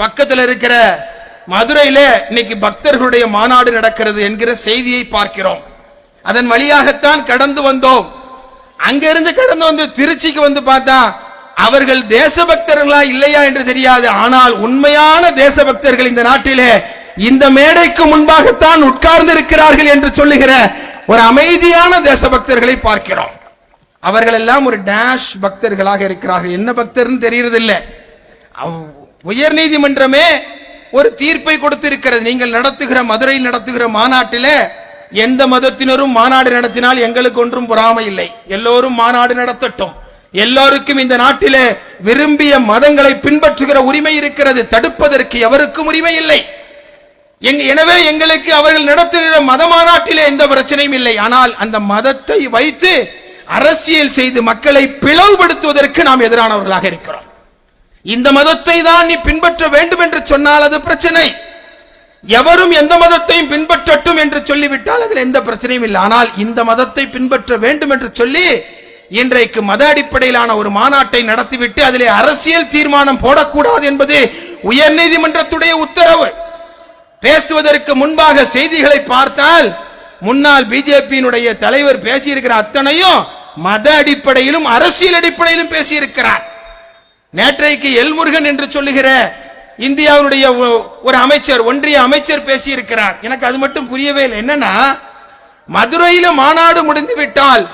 பக்கத்துல இருக்கிற மதுரையில இன்னைக்கு பக்தர்களுடைய மாநாடு நடக்கிறது என்கிற செய்தியை பார்க்கிறோம். அதன் வழியாகத்தான் கடந்து வந்தோம். அங்கிருந்து கடந்து வந்து திருச்சிக்கு வந்து பார்த்தா அவர்கள் தேசபக்தர்களா இல்லையா என்று தெரியாது. ஆனால் உண்மையான தேசபக்தர்கள் இந்த நாட்டிலே இந்த மேடைக்கு முன்பாகத்தான் உட்கார்ந்து இருக்கிறார்கள் என்று சொல்லுகிற ஒரு அமைதியான தேசபக்தர்களை பார்க்கிறோம். அவர்கள் எல்லாம் ஒரு டேஷ் பக்தர்களாக இருக்கிறார்கள். என்ன பக்தர்னு தெரியறதில்லை. உயர் நீதிமன்றமே ஒரு தீர்ப்பை கொடுத்திருக்கிறது. நீங்கள் நடத்துகிற மதுரை நடத்துகிற மாநாட்டில எந்த மதத்தினரும் மாநாடு நடத்தினால் எங்களுக்கு ஒன்றும் பொறாமை இல்லை. எல்லோரும் மாநாடு நடத்தட்டும். எல்லோருக்கும் இந்த நாட்டிலே விரும்பிய மதங்களை பின்பற்றுகிற உரிமை இருக்கிறது. தடுப்பதற்கு எவருக்கும் உரிமை இல்லை. எனவே எங்களுக்கு அவர்கள் நடத்துகிற மத மாநாட்டிலே எந்த பிரச்சனையும் இல்லை. ஆனால் அந்த மதத்தை வைத்து அரசியல் செய்து மக்களை பிளவுபடுத்துவதற்கு நாம் எதிரானவர்களாக இருக்கிறோம். இந்த மதத்தை தான் நீ பின்பற்ற வேண்டும் என்று சொன்னால் அது பிரச்சனை. எவரும் எந்த மதத்தையும் பின்பற்றட்டும் என்று சொல்லிவிட்டால் அதில் எந்த பிரச்சனையும் இல்லை. ஆனால் இந்த மதத்தை பின்பற்ற வேண்டும் என்று சொல்லி இன்றைக்கு மத அடிப்படையிலான ஒரு மாநாட்டை நடத்திவிட்டு அதிலே அரசியல் தீர்மானம் போடக்கூடாது என்பது உயர்நீதிமன்றத்துடைய உத்தரவு. பேசுவதற்கு முன்பாக செய்திகளை பார்த்தால் முன்னாள் பிஜேபியினுடைய தலைவர் பேசியிருக்கிற அத்தனையும் மத அடிப்படையிலும் அரசியல் அடிப்படையிலும் பேசியிருக்கிறார். நேற்றைக்கு எல்முருகன் என்று சொல்லுகிற இந்தியாவுடைய ஒரு அமைச்சர் ஒன்றிய அமைச்சர் பேசியிருக்கிறார். எனக்கு அது மட்டும் புரியவே இல்லை. என்னன்னா மதுரையில மாநாடு முடிந்து விட்டால்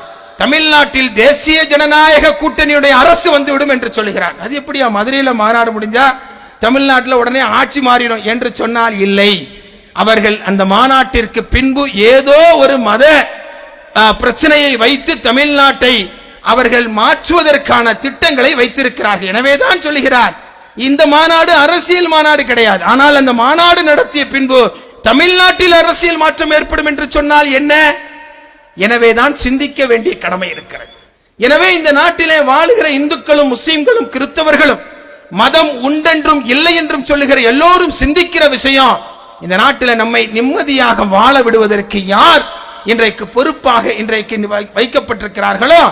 தமிழ்நாட்டில் தேசிய ஜனநாயக கூட்டணியுடைய அரசு வந்துவிடும் என்று சொல்லுகிறார். அது எப்படியா? மதுரையில மாநாடு முடிஞ்சா தமிழ்நாட்டில் உடனே ஆட்சி மாறிடும் என்று சொன்னால் இல்லை. அவர்கள் அந்த மாநாட்டிற்கு பின்பு ஏதோ ஒரு மத பிரச்சனையை வைத்து தமிழ்நாட்டை அவர்கள் மாற்றுவதற்கான திட்டங்களை வைத்திருக்கிறார்கள். எனவேதான் சொல்லுகிறார் இந்த மாநாடு அரசியல் மாநாடு கிடையாது. ஆனால் அந்த மாநாடு நடத்திய பின்பு தமிழ்நாட்டில் அரசியல் மாற்றம் ஏற்படும் என்று சொன்னால் என்ன? எனவேதான் சிந்திக்க வேண்டிய கடமை இருக்கிறது. எனவே இந்த நாட்டிலே வாழுகிற இந்துக்களும் முஸ்லிம்களும் கிறிஸ்தவர்களும் மதம் உண்டென்றும் இல்லை என்றும் சொல்லுகிற எல்லோரும் சிந்திக்கிற விஷயம் இந்த நாட்டில் நம்மை நிம்மதியாக வாழ விடுவதற்கு யார் இன்றைக்கு பொறுப்பாக இன்றைக்கு வை- வைக்கப்பட்டிருக்கிறார்களோ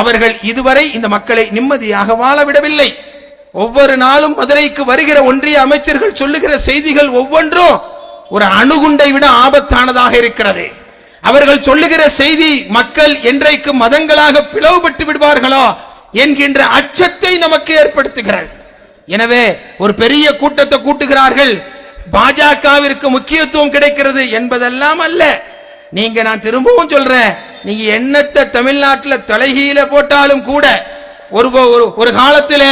அவர்கள் இதுவரை இந்த மக்களை நிம்மதியாக வாழ விடவில்லை. ஒவ்வொரு நாளும் மதுரைக்கு வருகிற ஒன்றிய அமைச்சர்கள் சொல்லுகிற செய்திகள் ஒவ்வொன்றும் ஒரு அணுகுண்டை விட ஆபத்தானதாக இருக்கிறது. அவர்கள் சொல்லுகிற செய்தி மக்கள் என்றைக்கு மதங்களாக பிளவுபட்டு விடுவார்களோ என்கின்ற அச்சத்தை நமக்கு ஏற்படுத்துகிறது. எனவே ஒரு பெரிய கூட்டத்தை கூட்டுகிறார்கள். பாஜகவிற்கு முக்கியத்துவம் கிடைக்கிறது என்பதெல்லாம் அல்ல. நீங்க நான் திரும்பவும் சொல்றேன். நீங்க என்னத்தை தமிழ்நாட்டில் தலைகீழ போட்டாலும் கூட ஒரு ஒரு ஒரு காலத்தில்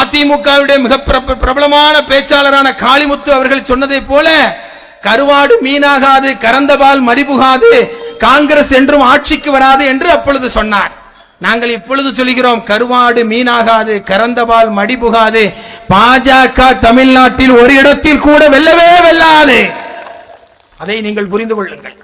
அதிமுகவுடைய மிக பிரபலமான பேச்சாளரான காளிமுத்து அவர்கள் சொன்னதை போல கருவாடு மீனாகாது கரந்தபால் மடிபுகாது காங்கிரஸ் என்றும் ஆட்சிக்கு வராது என்று அப்பொழுது சொன்னார். நாங்கள் இப்பொழுது சொல்கிறோம் கருவாடு மீனாகாது கறந்தபால் மடிபுகாது பாஜக தமிழ்நாட்டில் ஒரு இடத்தில் கூட வெல்லவே வெல்லாது. அதை நீங்கள் புரிந்து கொள்ளுங்கள்.